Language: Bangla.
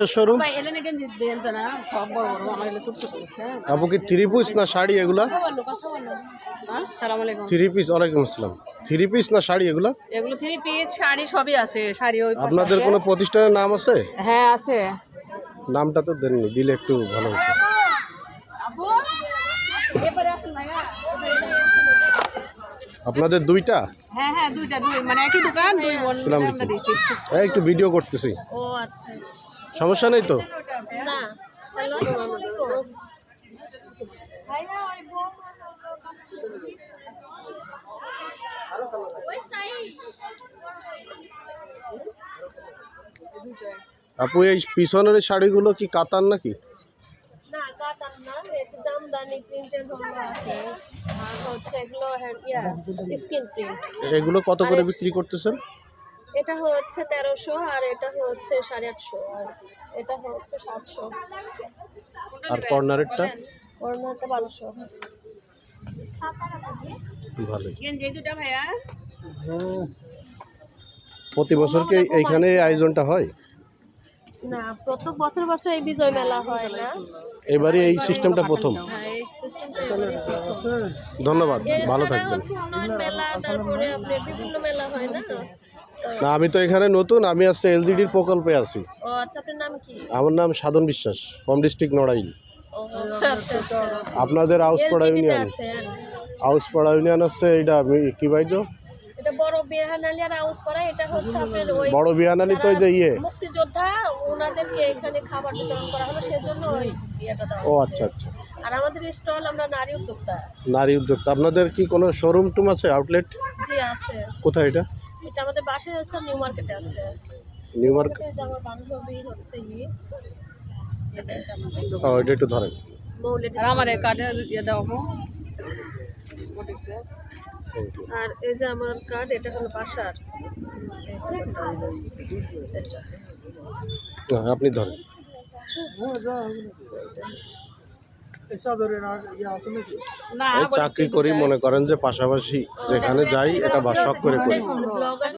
শোরুম? ভাই এলে নাকি দেন তো না? সব বড় বড় আমার এলে ছোট ছোট হচ্ছে আপু কি থ্রি পিস না শাড়ি এগুলা? কথা বলল কথা বলল সালাম আলাইকুম। থ্রি পিস ওয়ালাইকুম আসসালাম। থ্রি পিস না শাড়ি এগুলা? এগুলো থ্রি পিস শাড়ি সবই আছে। শাড়ি আপনাদের। কোনো প্রতিষ্ঠানের নাম আছে? হ্যাঁ আছে। নামটা তো দেননি দিলে একটু ভালো হতো। আপনাদের দুইটা? হ্যাঁ হ্যাঁ দুইটা দুই। মানে একই দোকান দুই বোন আমরা এই একটু ভিডিও করতেছি। ও আচ্ছা। সমস্যা নেই তো? আপু এই পিছনের শাড়িগুলো কি কাতান নাকি? প্রিন্ট। এগুলো কত করে বিক্রি করতেছেন? এটা হচ্ছে তেরোশো আর এটা হচ্ছে সাড়ে আটশো আর এটা হচ্ছে সাতশো। আর কর্নারেরটা? মধ্যে বারোশো। ভাইয়া। প্রতি বছর কি এইখানে আয়োজনটা হয়? না প্রত্যেক বছর বছর এই বিজয় মেলা হয় না। এবারে এই সিস্টেমটা প্রথম? হ্যাঁ সিস্টেম ধন্যবাদ ভালো থাকবেন। মেলা তারপরে বিভিন্ন মেলা হয় না? না আমি তো এখানে নতুন আমি আসছে এলজিডির প্রকল্পে আছি। ও আচ্ছা আপনার নাম কি? আমার নাম সাধন বিশ্বাস হোম ডিস্ট্রিক্ট নড়াইল। আচ্ছা আচ্ছা। আপনাদের আউসপাড়া ইউনিয়ন আউসপাড়া ইউনিয়ন আছে এটা আমি কি এটা বড় হচ্ছে বিয়ানালি তো যে ইয়ে। মুক্তিযোদ্ধা ওনাদেরকে এখানে খাবার বিতরণ করা হলো সেজন্য ওই ও আচ্ছা আচ্ছা। আর আমাদের স্টল আমরা নারী উদ্যোক্তা। নারী উদ্যোক্তা। আপনাদের কি কোনো শোরুম টুম আছে আউটলেট জি আছে। কোথায় এটা? এটা আমাদের বাসায় আছে নিউ মার্কেটে আছে। নিউ মার্কেট যে আমার বান্ধবী হচ্ছে ইয়ে ও এটা একটু ধরেন। আর আমার কার্ডে ইয়ে দাও আর এই যে আমার কার্ড এটা হলো বাসার। হ্যাঁ, আপনি ধরেন। চাকরি করি মনে করেন যে পাশাপাশি যেখানে যাই এটা বা শখ করে করি। ব্লগার